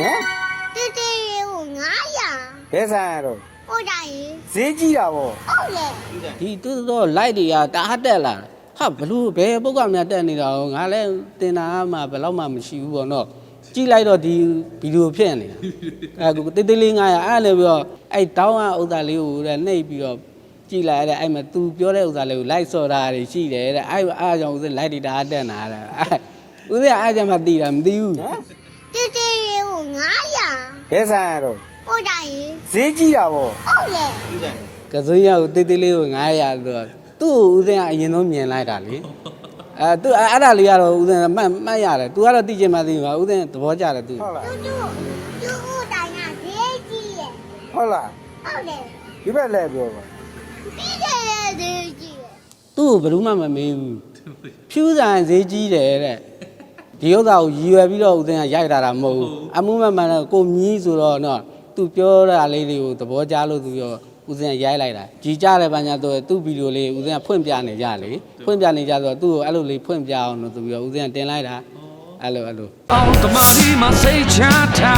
ဟမ်တေးတေးကို900ဘယ်ဆိုင်ရတော့ဟုတ်တယ်ဈေးကြီးတာဗောဟုတ်လေဒီသူတို့ light တွေကတအားတက်လာဟာဘလူးဘယ်ပုဂ္ဂများတက်နေတာဟောငါလည်းတင်တာမှဘယ်တော့မှမရှိဘူးပေါ့နော်ကြည့်လိုက်တော့ဒီဗီဒီယိုဖြစ်နေတာအဲကိုတိတ်တိတ်လေး900အဲ့လည်းပြီးတော့အဲ့တောင်းအဥစ္စာလေးကိုတဲ့နှိပ်ပြီးတော့ကြည့်လိုက်ရတဲ့အဲ့မှာ तू ပြောတဲ့ဥစ္စာလေးကို light ဆော့တာတွေရှိတယ်တဲ့အဲ့အားကြောင့်ဦးစ light တွေတအားတက်နေတာတဲ့အဲ့ဦးစအားကြောင့်မသိတာမသိဘူးဟမ်တေးတေးကို 900ဘယ်ဆိုင်ရတော့ဟုတ်တယ်ဈေးကြီးတာဗောဟုတ်လေကစုံရကိုတိတ်တိတ်လေးကို900ဆိုတော့သူ့ကိုဦးစင်းကအရင်ဆုံးမြင်လိုက်တာလေအဲသူအဲ့ဒါလေးကတော့ဦးစင်းမှတ်မှတ်ရတယ် तू ကတော့သိချင်မှသိမှာဦးစင်းသဘောကျတယ် तू ဟုတ်လားတူတူတူဦးတိုင်းကဈေးကြီးရဲ့ဟုတ်လားဟုတ်လေဒီဘက်လဲပြောပါပြီးတယ်ဈေးကြီးရဲ့သူ့ကိုဘယ်သူမှမမေးဘူးဖြူးဆိုင်ဈေးကြီးတယ်တဲ့ ဒီဥစ္စာကိုရည်ရွယ်ပြီးတော့ဦးစင်းကရိုက်တာတာမဟုတ်ဘူးအမှုမမှန်တော့ကိုမြည်ဆိုတော့နော်သူပြောတာလေးတွေကိုသဘောကျလို့သူရောဦးစင်းကရိုက်လိုက်တာကြည်ကြတယ်ဘာညာတော့သူ့ဗီဒီယိုလေးဦးစင်းကဖွင့်ပြနေကြလေဖွင့်ပြနေကြဆိုတော့သူ့ကိုအဲ့လိုလေးဖွင့်ပြအောင်လို့သူပြီးတော့ဦးစင်းကတင်လိုက်တာအဲ့လိုအဲ့လိုအောင်တမဒီမစိတ်ချတာ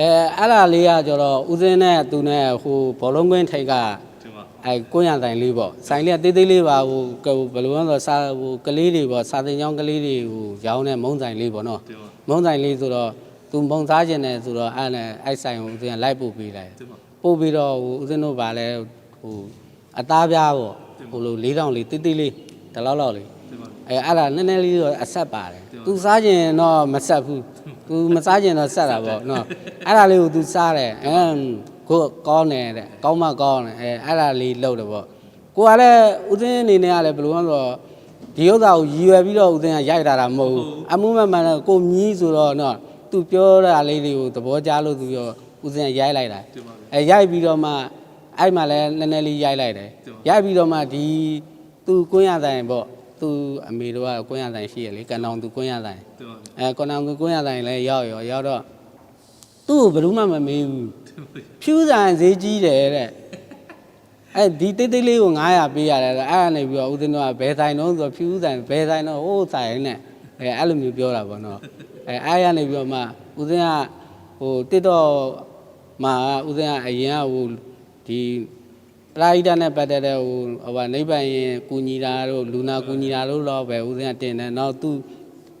အဲအဲ့ဒါလေးကကျတော့ဦးစင်းနဲ့သူနဲ့ဟိုဘောလုံးကွင်းထိတ်ကအဲကိုရဆိုင်လေးပေါ့ဆိုင်လေးကတေးသေးလေးပါဟိုကဘယ်လိုလဲဆိုတော့စာဟိုကလေးတွေပေါ့စာသင်ကျောင်းကလေးတွေဟိုရောင်းတဲ့မုံဆိုင်လေးပေါ့နော်မုံဆိုင်လေးဆိုတော့သူမုံစားခြင်းနဲ့ဆိုတော့အဲ့နဲ့အဲ့ဆိုင်ကိုဦးစင်းကလိုက်ပို့ပေးလိုက်ပို့ပြီးတော့ဟိုဦးစင်းတို့ဗာလဲဟိုအသားပြားပေါ့ဟိုလို၄တောင်လေးတေးသေးလေးဒီလောက်လောက်လေးအဲအဲ့ဒါနည်းနည်းလေးတော့အဆက်ပါတယ်။ तू စားကျင်တော့မဆက်ဘူး။ तू မစားကျင်တော့ဆက်တာပေါ့နော်။အဲ့ဒါလေးကို तू စားတယ်။အမ်ကိုကောင်းတယ်တဲ့။ကောင်းမှကောင်းတယ်။အဲအဲ့ဒါလေးလုပ်တယ်ပေါ့။ကိုကလည်းဦးသိန်းအနေနဲ့ကလည်းဘယ်လိုလဲဆိုတော့ဒီဥစ္စာကိုရည်ရွယ်ပြီးတော့ဦးသိန်းကရိုက်တာတာမဟုတ်ဘူး။အမှုမမှန်တော့ကိုမြည်ဆိုတော့နော်။ तू ပြောတာလေးတွေကိုသဘောကျလို့ तू ပြောဦးသိန်းကရိုက်လိုက်တာ။အဲရိုက်ပြီးတော့မှအဲ့မှလည်းနည်းနည်းလေးရိုက်လိုက်တယ်။ရိုက်ပြီးတော့မှဒီ तू ကွင်းရဆိုင်ပေါ့။ သူအမေတို့ကကွင်းရဆိုင်ရှိရလေကန်တောင်သူကွင်းရဆိုင်အဲကန်တောင်သူကွင်းရဆိုင်လည်းရောက်ရောရောက်တော့သူ့ကိုဘယ်သူမှမမေးဘူးဖြူးဆိုင်ဈေးကြီးတယ်တဲ့အဲဒီတိတ်တိတ်လေးကို900ပေးရတယ်အဲ့ဒါနေပြီးတော့ဦးသိန်းတို့ကဘယ်ဆိုင်တော့ဆိုတော့ဖြူးဆိုင်ဘယ်ဆိုင်တော့ဟိုးဆိုင်နဲ့အဲအဲ့လိုမျိုးပြောတာပေါ့နော်အဲအဲ့ရနေပြီးတော့မှဦးသိန်းကဟိုတစ်တော့မှာဦးသိန်းကအရင်ကဟိုဒီ ပလာဟိတနဲ့ပတ်သက်တဲ့ဟိုဟိုဗာနိဗ္ဗာန်ရင်ကူညီတာတို့လူနာကူညီတာတို့တော့ပဲဦးဇင်းကတင်တယ်နောက်သူ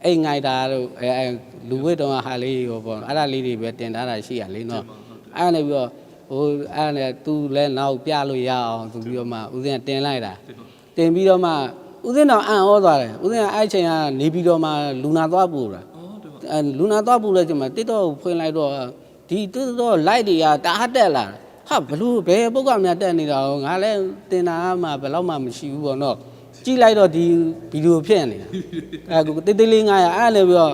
အိတ်ငိုက်တာတို့အဲအဲလူဝိတုံကဟာလေးဟိုပေါ့အဲ့ဒါလေးတွေပဲတင်ထားတာရှိရလေနော်အဲ့ဒါနေပြီးတော့ဟိုအဲ့ဒါနဲ့သူလည်းနောက်ပြလို့ရအောင်သူပြီးတော့မှဦးဇင်းကတင်လိုက်တာတင်ပြီးတော့မှဦးဇင်းတော့အံ့ဩသွားတယ်ဦးဇင်းကအဲ့ချိန်ကနေပြီးတော့မှလူနာသွားပူတာအဲလူနာသွားပူလဲကျမတစ်တော့ဖွင့်လိုက်တော့ဒီတစ်တော့ light တွေကတအားတက်လာတယ် ဟာဘလူးဘယ်ပုဂ္ဂများတက်နေတာဟောငါလည်းတင်တာမှဘယ်တော့မှမရှိဘူးပေါ့နော်ကြည့်လိုက်တော့ဒီဗီဒီယိုဖြစ်နေတာအဲကိုတိတ်တိတ်လေး900အဲ့လည်းပြီးတော့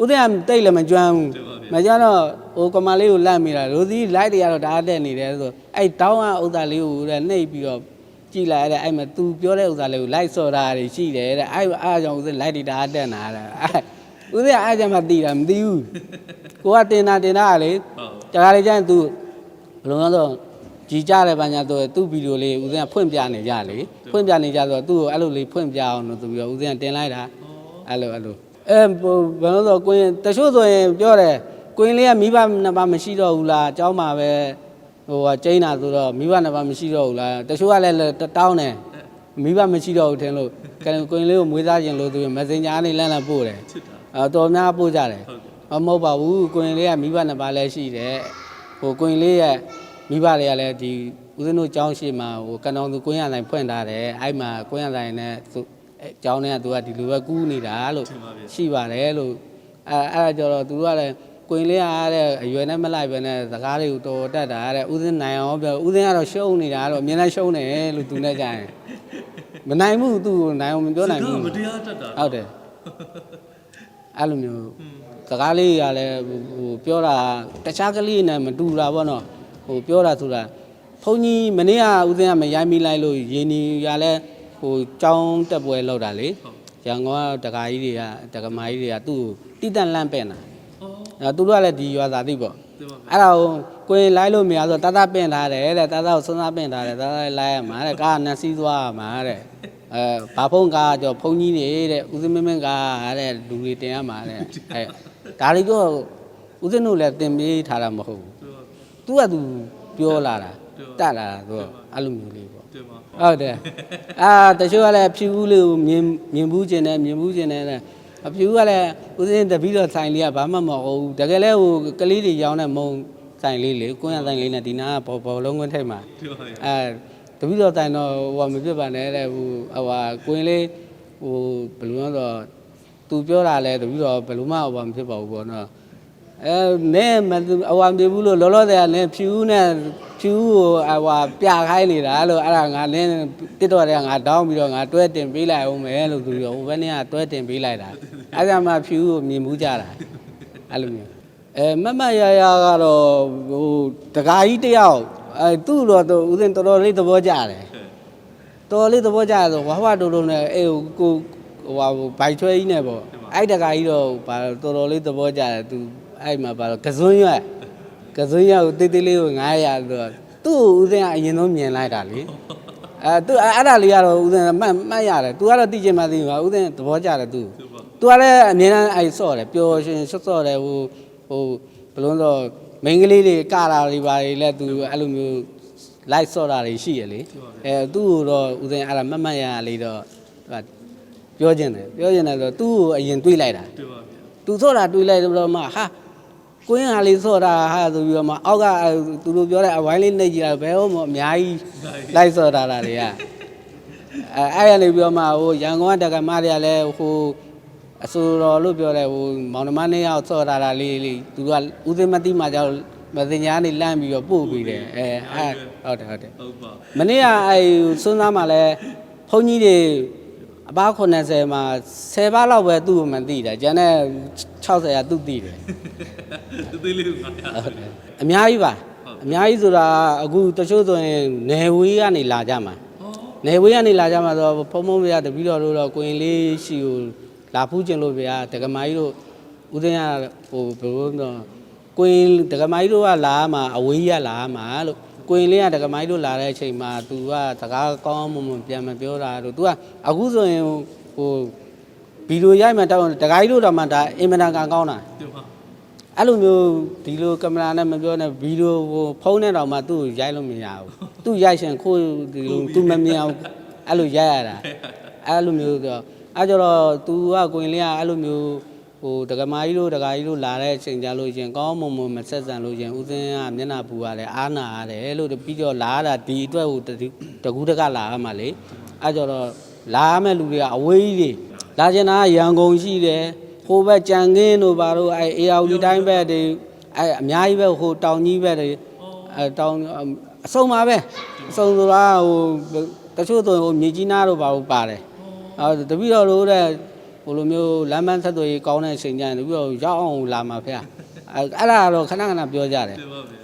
ဦးသိန်းကတိတ်လည်းမကျွမ်းဘူးမကျွမ်းတော့ဟိုကမာလေးကိုလန့်မိတာရိုသီး light တွေကတော့ဒါတက်နေတယ်ဆိုအဲ့တောင်းကဥစ္စာလေးကိုတဲ့နှိပ်ပြီးတော့ကြည့်လိုက်ရတဲ့အဲ့မှာ तू ပြောတဲ့ဥစ္စာလေးကို light ဆော့တာတွေရှိတယ်တဲ့အဲ့အားကြောင့်ဦးသိန်း light တွေဒါတက်နေတာတဲ့အဲ့ဦးသိန်းအဲ့ကြောင့်မသိတာမသိဘူးကိုကတင်တာတင်တာကလေတခါလေကျရင် तू ဘယ်လိုလဲဆိုကြည်ကြတယ်ဘာညာဆိုသူ့ဗီဒီယိုလေးဦးဇင်းကဖွင့်ပြနေကြလေဖွင့်ပြနေကြဆိုတော့သူ့ကိုအဲ့လိုလေးဖွင့်ပြအောင်လို့ဆိုပြီးတော့ဦးဇင်းကတင်လိုက်တာအဲ့လိုအဲ့လိုအဲဟိုဘယ်လိုဆိုကိုရင်တချို့ဆိုရင်ပြောတယ်ကိုရင်လေးကမိဘနှစ်ပါးမရှိတော့ဘူးလားအเจ้าမှာပဲဟိုကကျိန်းတာဆိုတော့မိဘနှစ်ပါးမရှိတော့ဘူးလားတချို့ကလည်းတောင်းတယ်မိဘမရှိတော့ဘူးထင်လို့ကိုရင်လေးကိုမွေးစားခြင်းလို့သူမက်ဆင်ဂျာနဲ့လမ်းလမ်းပို့တယ်အဲတော်များပို့ကြတယ်မဟုတ်ပါဘူးကိုရင်လေးကမိဘနှစ်ပါးလည်းရှိတယ်ဟိုကိုရင်လေးရဲ့ မိဘတွေကလည်းဒီဦးဇင်းတို့ကျောင်းရှိမှာဟိုကန်တော်သူကိုင်းရဆိုင်ဖွင့်ထားတယ်အဲ့မှာကိုင်းရဆိုင်နဲ့သူအဲကျောင်းထဲကသူကဒီလိုပဲကူးနေတာလို့ရှိပါတယ်လို့အဲအဲ့ဒါကြတော့သူတို့ကလည်းကိုင်းလေးရတဲ့အရွယ်နဲ့မလိုက်ပဲနဲ့စကားတွေကိုတော်တက်တာတဲ့ဦးဇင်းနိုင်အောင်ပြောဦးဇင်းကတော့ရှုံးနေတာတော့အမြင်နဲ့ရှုံးတယ်လို့သူနဲ့ကြရင်မနိုင်ဘူးသူ့ကိုနိုင်အောင်မပြောနိုင်ဘူးမတရားတတ်တာဟုတ်တယ်အဲ့လိုမျိုးကစကားလေးကလည်းဟိုဟိုပြောတာတခြားကလေးနဲ့မတူတာပေါ့နော် ဟိုပြောတာဆိုတာဘုန်းကြီးမနေ့ကဦးစင်းကမရိုင်းမိလိုက်လို့ရင်းနီကလည်းဟိုကြောင်းတက်ပွဲလောက်တာလေရန်ကုန်ကတကာကြီးတွေကတကမာကြီးတွေကသူ့ကိုတိတန့်လန့်ပဲ့နာအဲသူတို့ကလည်းဒီရွာသားသိပေါ့အဲ့ဒါကိုကိုရင်လိုက်လို့မရဆိုတသားပင့်ထားတယ်တဲ့တသားကိုစွန်းစားပင့်ထားတယ်တသားလိုက်ရမှာတဲ့ကားနက်စီးသွားရမှာတဲ့အဲဘာဖုံးကားကြောဘုန်းကြီးနေတဲ့ဦးစင်းမင်းမင်းကားတဲ့လူတွေတင်ရမှာတဲ့အဲဒါလေးတော့ဦးစင်းတို့လည်းတင်ပေးထားတာမဟုတ်ဘူး သူကသူပြောလာတာတတ်လာတာသူကအဲ့လိုမျိုးလေးပေါ့ဟုတ်တယ်အာတချို့ကလည်းဖြူဦးလေးကိုမြင်မြင်ဘူးကျင်တယ်မြင်ဘူးကျင်တယ်တဲ့အဖြူကလည်းဦးစင်းတပီးတော့ဆိုင်လေးကဘာမှမဟုတ်ဘူးတကယ်လဲဟိုကလေးတွေရောင်းတဲ့မုံဆိုင်လေးလေကိုရဆိုင်လေးနဲ့ဒီနာကဘောဘောလုံးခွန်းထိတ်မှာအဲတပီးတော့တိုင်တော့ဟိုမပြစ်ပါနဲ့တဲ့ဟိုဟိုဟာကိုရင်လေးဟိုဘယ်လိုလဲဆိုတော့သူပြောတာလဲတပီးတော့ဘယ်လိုမှဟိုမဖြစ်ပါဘူးပေါ့နော် အဲနဲမအဝါမပြေဘူးလို့လောလောဆယ်ကလည်းဖြူဦးနဲ့ဖြူဦးကိုအဝါပြခိုင်းနေတာလို့အဲ့ဒါငါနင်းတစ်တော့တဲ့ငါတောင်းပြီးတော့ငါတွဲတင်ပေးလိုက်အောင်မယ်လို့သူပြောဟိုဘက်နေ့ကတွဲတင်ပေးလိုက်တာအဲ့ဒါမှဖြူဦးကိုမြင်မှုကြတာအဲ့လိုမျိုးအဲမမရရကတော့ဟိုတကာကြီးတယောက်အဲသူ့တော့သူဦးစင်တော်တော်လေးသဘောကျတယ်တော်တော်လေးသဘောကျတယ်ဆိုဝါဝတိုးတိုးနဲ့အေးကိုဟိုဟာဘိုက်ချွဲကြီးနဲ့ပေါ့အဲ့တကာကြီးတော့ဘာတော်တော်လေးသဘောကျတယ်သူ အဲ့မှာပါတော့ကစွန်းရွက်ကစွန်းရွက်ကိုတိတ်တိတ်လေးကို900ဆိုတော့သူ့ကိုဦးစင်းကအရင်ဆုံးမြင်လိုက်တာလေအဲသူအဲ့အဲ့ဒါလေးကတော့ဦးစင်းမှတ်မှတ်ရတယ် तू ကတော့သိချင်မှသိမှာဦးစင်းသဘောကျတယ် तू तू ကလည်းအမြဲတမ်းအဲ့ဆော့တယ်ပျော်ရွှင်ဆော့ဆော့တယ်ဟိုဟိုဘယ်လိုလဲမိန်းကလေးတွေကလာတွေပါလေလဲ तू အဲ့လိုမျိုး live ဆော့တာတွေရှိရလေအဲသူ့ကိုတော့ဦးစင်းအဲ့ဒါမှတ်မှတ်ရရလေးတော့သူကပြောချင်တယ်ပြောချင်တယ်ဆိုတော့သူ့ကိုအရင်တွေးလိုက်တာ သူဆော့တာတွေးလိုက်တော့မှဟာ ကွင်းဟာလေးဆော့တာဟာဆိုပြီးတော့မှအောက်ကသူတို့ပြောတဲ့အဝိုင်းလေးနှိပ်ကြည့်တာဘယ်ဟုတ်မအများကြီးလိုက်ဆော့တာလားတွေကအဲအဲ့ရနေပြီးတော့မှဟိုရန်ကုန်ကတက္ကမတွေကလည်းဟိုအဆိုတော်လို့ပြောတယ်ဟိုမောင်နှမနှစ်ယောက်ဆော့တာလားလေးလေးသူကဦးသိမတိမှကြောက်မစင်ညာနေလန့်ပြီးတော့ပို့ပြီးတယ်အဲအဲ့ဟုတ်တယ်ဟုတ်တယ်ဟုတ်ပါမနေ့ကအဲစွန်းသားမှာလဲဘုန်းကြီးတွေ အပား80မှာ10ပါးလောက်ပဲသူ့ကိုမသိတာကျန်တဲ့60ကသူ့သိတယ်တသေးလေးကငါဟုတ်တယ်အများကြီးပါအများကြီးဆိုတာအခုတချို့ဆိုရင်နယ်ဝေးကနေလာကြမှာနယ်ဝေးကနေလာကြမှာဆိုတော့ဖုံဖုံပြတပီတော်တို့တော့ကိုရင်လေးရှိကိုလာဖူးကျင်လို့ဗျာတက္ကမကြီးတို့ဦးသိန်းကဟိုဘယ်လိုတော့ကိုရင်တက္ကမကြီးတို့ကလာမှာအဝေးရလာမှာလို့ ကိုရင်လေးကတက္ကမကြီးတို့လာတဲ့အချိန်မှာ तू ကစကားကောင်းမွန်မွန်ပြန်မပြောတာတို့ तू ကအခုဆိုရင်ဟိုဗီဒီယိုရိုက်မှတောင်းတက္ကကြီးတို့တော့မှဒါအင်မတန်ကန်ကောင်းတာ ဒီမှာ အဲ့လိုမျိုးဒီလိုကင်မရာနဲ့မပြောနဲ့ဗီဒီယိုဟိုဖုန်းနဲ့တော့မှသူ့ကိုရိုက်လို့မရဘူးသူ့ရိုက်ရှင်ခိုးဒီလိုသူမမြင်အောင်အဲ့လိုရိုက်ရတာအဲ့လိုမျိုးဆိုတော့အဲ့ကြတော့ तू ကကိုရင်လေးကအဲ့လိုမျိုး ဟိုတက္ကမကြီးတို့တက္ကကြီးတို့လာတဲ့အချိန်ကြလို့ရှင်ကောင်းမွန်မွန်မဆက်ဆံလို့ရှင်ဦးစင်းကမျက်နှာပူရတယ်အားနာရတယ်လို့ပြီးတော့လာရတာဒီအတွက်ဟိုတကူးတကလာရမှာလေအဲ့ကြတော့လာရမယ့်လူတွေကအဝေးကြီးတွေလာချင်တာကရန်ကုန်ရှိတယ်ဟိုဘက်ကြံကင်းတို့ဘာတို့အဲအေယာဝတီတိုင်းဘက်တွေအဲအများကြီးပဲဟိုတောင်ကြီးဘက်တွေအဲတောင်အစုံပါပဲအစုံဆိုတာဟိုတချို့ဆိုဟိုမြေကြီးနားတို့ဘာလို့ပါတယ်အဲတပည့်တော်တို့တဲ့ ဟိုလိုမျိုးလမ်းမဆက်သွယ်ရေးကောင်းတဲ့အချိန်ကျရင်တပည့်တော်ရောက်အောင်လာမှာဖေအဲအဲ့ဒါကတော့ခဏခဏပြောကြတယ်ဒီပါဗျာ